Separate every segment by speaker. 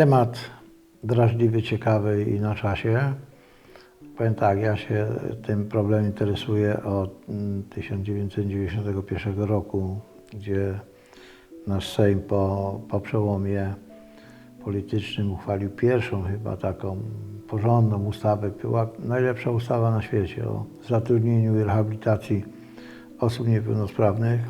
Speaker 1: Temat drażliwy, ciekawy i na czasie. Powiem tak, ja się tym problemem interesuję od mm, 1991 roku, gdzie nasz Sejm po, po przełomie politycznym uchwalił pierwszą chyba taką porządną ustawę. Była najlepsza ustawa na świecie o zatrudnieniu i rehabilitacji osób niepełnosprawnych.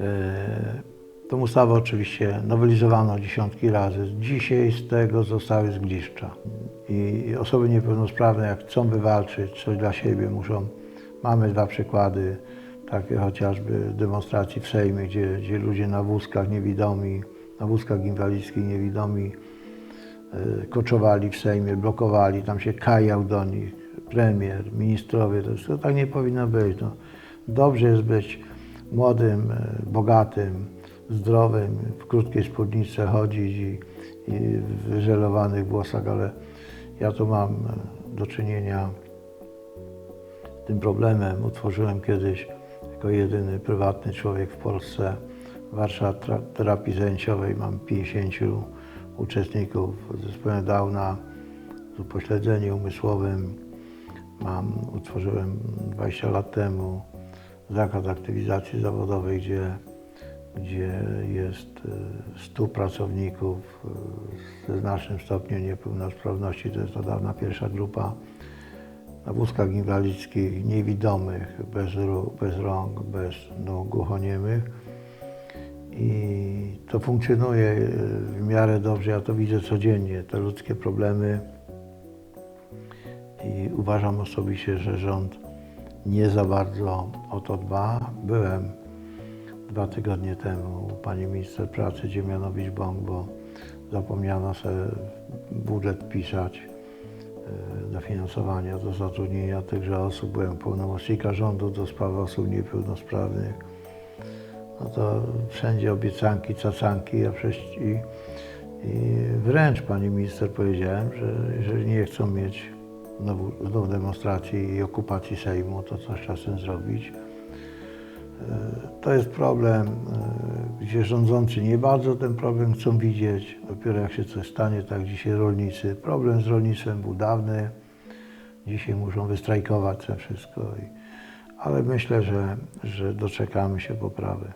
Speaker 1: E, Tą ustawę oczywiście nowelizowano dziesiątki razy. Dzisiaj z tego zostały zgliszcza. I osoby niepełnosprawne, jak chcą wywalczyć coś dla siebie, muszą. Mamy dwa przykłady, takie chociażby demonstracji w Sejmie, gdzie, gdzie ludzie na wózkach niewidomi, na wózkach inwalidzkich niewidomi e, koczowali w Sejmie, blokowali, tam się kajał do nich premier, ministrowie. To, to tak nie powinno być. No. Dobrze jest być młodym, e, bogatym, zdrowym, w krótkiej spódnicy chodzić i, i w wyżelowanych włosach, ale ja tu mam e, do czynienia z tym problemem. Utworzyłem kiedyś jako jedyny prywatny człowiek w Polsce warsztat terapii zajęciowej. Mam 50 uczestników z zespołem Downa z upośledzeniem umysłowym. Mam, utworzyłem 20 lat temu zakład aktywizacji zawodowej, gdzie, gdzie jest e, 100 pracowników e, ze znacznym stopniem niepełnosprawności. To jest od dawna pierwsza grupa na wózkach inwalidzkich, niewidomych, bez, bez rąk, bez nóg, głuchoniemych. I to funkcjonuje e, w miarę dobrze, ja to widzę codziennie, te ludzkie problemy. I uważam osobiście, że rząd nie za bardzo o to dba. Byłem dwa tygodnie temu pani minister pracy Dziemianowicz-Bąk, bo zapomniano sobie budżet pisać e, dofinansowania do zatrudnienia tychże osób. Byłem pełnomocnika rządu do spraw osób niepełnosprawnych. No to wszędzie obiecanki, cacanki, a przecież i, i wręcz pani minister powiedziałem, że jeżeli nie chcą mieć znowu, demonstracji i okupacji Sejmu, to coś tym zrobić. E, To jest problem, e, gdzie rządzący nie bardzo ten problem chcą widzieć. Dopiero jak się coś stanie, tak dzisiaj rolnicy. Problem z rolnictwem był dawny. Dzisiaj muszą wystrajkować to wszystko. Ale myślę, że, że doczekamy się poprawy.